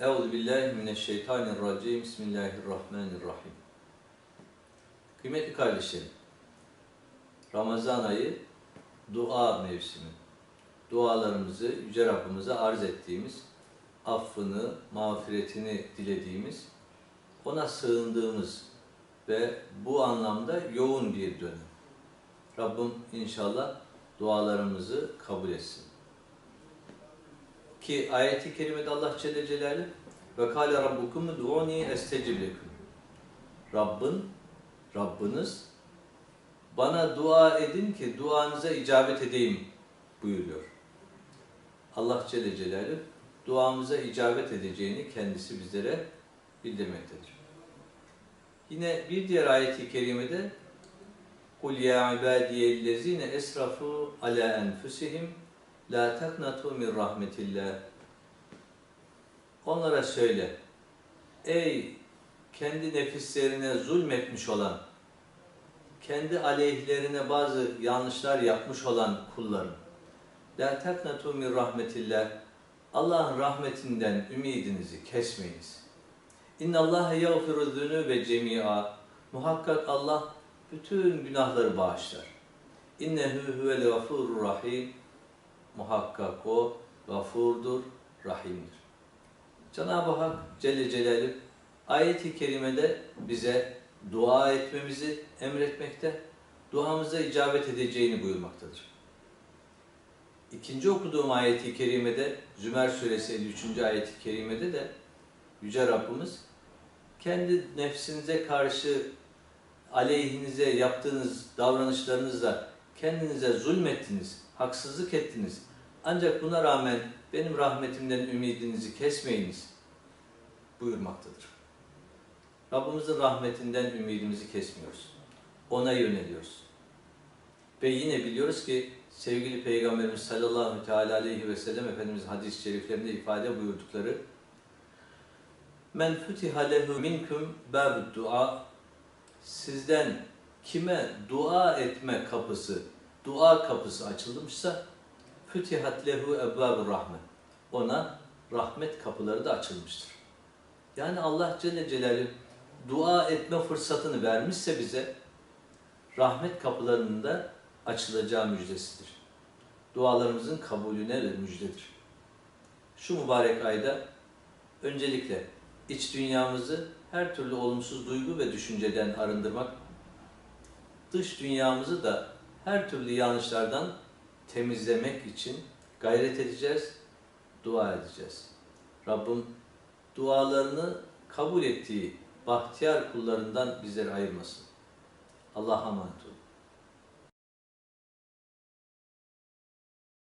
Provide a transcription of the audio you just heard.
Euzu billahi mineşşeytanirracim. Bismillahirrahmanirrahim. Kıymetli kardeşlerim, Ramazan ayı dua mevsimi. Dualarımızı Yüce Rabbimize arz ettiğimiz, affını, mağfiretini dilediğimiz, ona sığındığımız ve bu anlamda yoğun bir dönem. Rabbim inşallah dualarımızı kabul etsin. Ki ayeti kerimede Allah Celle Celaluhu ve kâle rabbukum ud'uni estecib lekum. Rabbin, Rabbiniz bana dua edin ki duanıza icabet edeyim buyuruyor. Allah Celle Celaluhu duamıza icabet edeceğini kendisi bizlere bildirmektedir. Yine bir diğer ayeti kerimede Kul ya ibadiyellezine esrafu ala enfusihim la taknatu min rahmetillah. Onlara söyle. Ey kendi nefislerine zulmetmiş olan, kendi aleyhlerine bazı yanlışlar yapmış olan kullarım. La taknatu min rahmetillah. Allah'ın rahmetinden ümidinizi kesmeyiniz. İnna Allah yağfiru zunube cemi'a. Muhakkak Allah bütün günahları bağışlar. İnnehu huvel gafurur rahim. Muhakkak o gafurdur, rahimdir. Cenab-ı Hak Celle Celaluhu ayet-i kerimede bize dua etmemizi emretmekte, duamıza icabet edeceğini buyurmaktadır. İkinci okuduğum ayet-i kerimede, Zümer suresi 53. ayet-i kerimede de Yüce Rabbimiz kendi nefsinize karşı aleyhinize yaptığınız davranışlarınızla kendinize zulmettiniz, haksızlık ettiniz. Ancak buna rağmen benim rahmetimden ümidinizi kesmeyiniz buyurmaktadır. Rabbimizin rahmetinden ümidimizi kesmiyoruz. Ona yöneliyoruz. Ve yine biliyoruz ki sevgili Peygamberimiz sallallahu teala aleyhi ve sellem Efendimiz hadis-i şeriflerinde ifade buyurdukları Men futiha lehu minkum babud dua sizden kime dua etme kapısı, dua kapısı açılmışsa fütihat lehu ebvabur rahmet. Ona rahmet kapıları da açılmıştır. Yani Allah Celle Celaluhu dua etme fırsatını vermişse bize rahmet kapılarının da açılacağı müjdesidir. Dualarımızın kabulüne de müjdedir. Şu mübarek ayda öncelikle iç dünyamızı her türlü olumsuz duygu ve düşünceden arındırmak, dış dünyamızı da her türlü yanlışlardan temizlemek için gayret edeceğiz, dua edeceğiz. Rabbim dualarını kabul ettiği bahtiyar kullarından bizleri ayırmasın. Allah'a emanet olun.